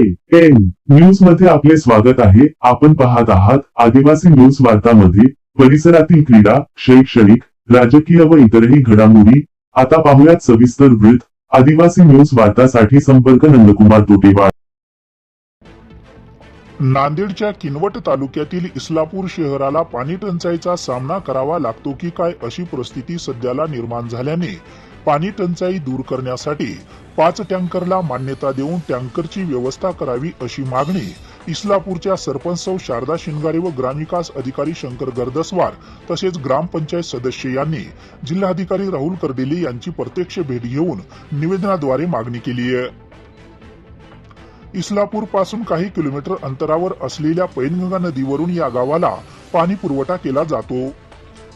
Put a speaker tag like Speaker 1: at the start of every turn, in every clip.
Speaker 1: N न्यूजमध्ये आपले स्वागत आहे. आपण पाहत आहात आदिवासी न्यूज वार्तामध्ये परिसरातील क्रीडा शैक्षणिक राजकीय व इतरही घडामोडी. आता पाहुयात सविस्तर वृत्त. आदिवासी न्यूज वार्तासाठी संपर्क नंदकुमार तोटेवाड
Speaker 2: नांदेडच्या किनवट तालुक्यातील इस्लापूर शहराला पाणी टंचाईचा सामना करावा लागतो की काय अशी परिस्थिती सध्याला निर्माण झाल्याने पाणी टंचाई दूर करण्यासाठी पाच टँकरला मान्यता देऊन टँकरची व्यवस्था करावी अशी मागणी इस्लापूरच्या सरपंच सौ शारदा शिंगारे व ग्रामविकास अधिकारी शंकर गर्दस्वार तसेच ग्रामपंचायत सदस्य यांनी जिल्हाधिकारी राहुल कर्डिले यांची प्रत्यक्ष भेट घेऊन निवेदनाद्वारे मागणी केली आहे. इस्लापूरपासून काही किलोमीटर अंतरावर असलेल्या पैनगंगा नदीवरून या गावाला पाणी पुरवठा केला जातो.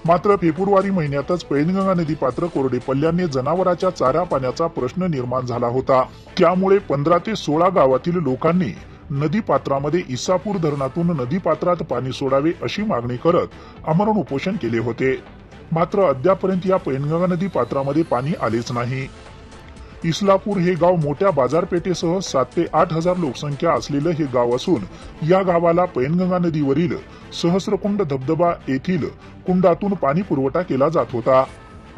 Speaker 2: मात्र फेब्रुवारी महिन्यातच पैनगंगा नदी पात्र कोरडे पडल्याने जनावरांच्या चारा पाण्याचा प्रश्न निर्माण झाला होता. त्यामुळे पंधरा ते सोळा गावातील लोकांनी नदी पात्रामध्ये इसापूर धरणातून नदी पात्रात पाणी सोडावे अशी मागणी करत आमरण उपोषण केले होते. मात्र अद्यापर्यंत या पैनगंगा नदी पात्रामध्ये पाणी आलेच नाही. इस्लापूर हे गाव मोठ्या बाजारपेठेसह सात ते आठ हजार लोकसंख्या असलेलं हे गाव असून या गावाला पैनगंगा नदीवरील सहस्रकुंड धबधबा येथील कुंडातून पाणी पुरवठा केला जात होता.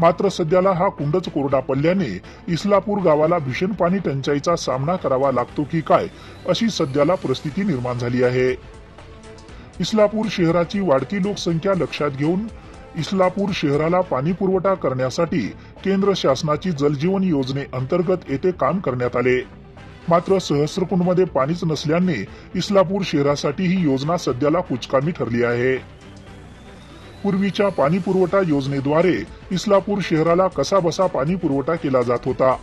Speaker 2: मात्र सध्याला हा कुंडच कोरडा पडल्याने इस्लापूर गावाला भीषण पाणी टंचाईचा सामना करावा लागतो की काय अशी सध्याला परिस्थिती निर्माण झाली आहे. इस्लापूर शहराची वाढती लोकसंख्या लक्षात घेऊन इस्लापूर शहराला पाणी पुरवठा करण्यासाठी केंद्र शासनाची जलजीवन योजनेअंतर्गत येथे काम करण्यात आले. मात्र सहस्रकुंडमध्ये पाणीच नसल्याने इस्लापूर शहरासाठी ही योजना सध्याला कुचकामी ठरली आहे. पूर्वीच्या पाणी पुरवठा योजनेद्वारे इस्लापूर शहराला कसाबसा पाणी पुरवठा केला जात होता.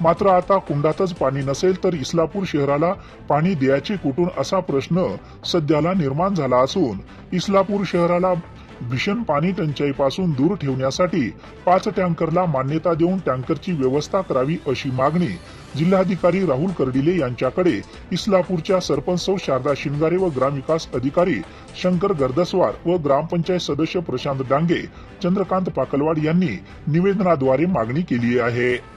Speaker 2: मात्र आता कुंडातच पाणी नसेल तर इस्लापूर शहराला पाणी द्यायचे कुठून असा प्रश्न सध्याला निर्माण झाला असून इस्लापूर शहराला भीषण पाणी टंचाईपासून दूर ठेवण्यासाठी पाच टँकरला मान्यता देऊन टँकरची व्यवस्था करावी अशी मागणी जिल्हाधिकारी राहुल कर्डिले यांच्याकडे. इस्लापूरच्या सरपंच सौ शारदा शिंगारे व ग्रामविकास अधिकारी शंकर गर्दस्वार व ग्रामपंचायत सदस्य प्रशांत डांगे चंद्रकांत पाकलवाड यांनी निवेदनाद्वारे मागणी केली आहे.